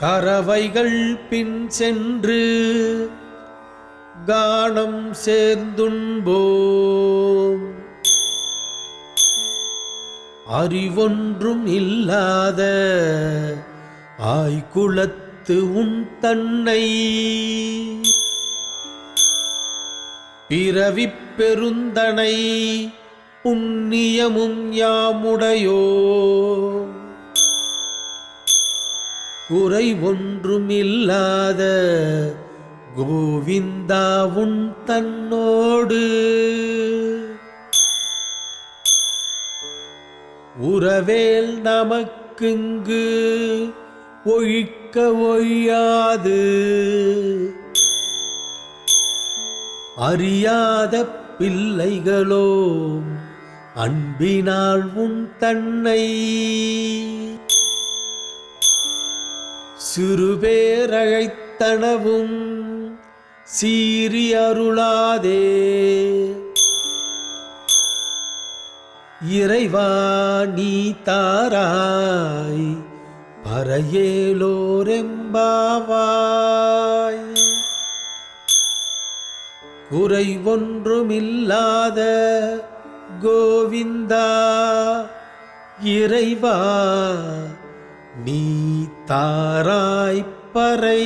கறவைகள் பின் சென்று கானம் சேர்ந்துண்போம். அறிவொன்றும் இல்லாத ஆய்குளத்து உன் தன்னை. பிறவி பெருந்தனை புண்ணியமும் யாமுடையோ குறை ஒன்றுமில்லாத கோவிந்தா உன் தன்னோடு. உறவேல் நமக்குங்கு ஒழிக்க ஒழியாது அறியாத பிள்ளைகளோ அன்பினால் உன் தன்னை. சிறுபேரழைத்தனவும் சீரி அருளாதே இறைவா நீ தாராய் பறையேலோரெம்பாவாய் குறை ஒன்றுமில்லாத கோவிந்தா இறைவா நீ தாராய்ப்பறை.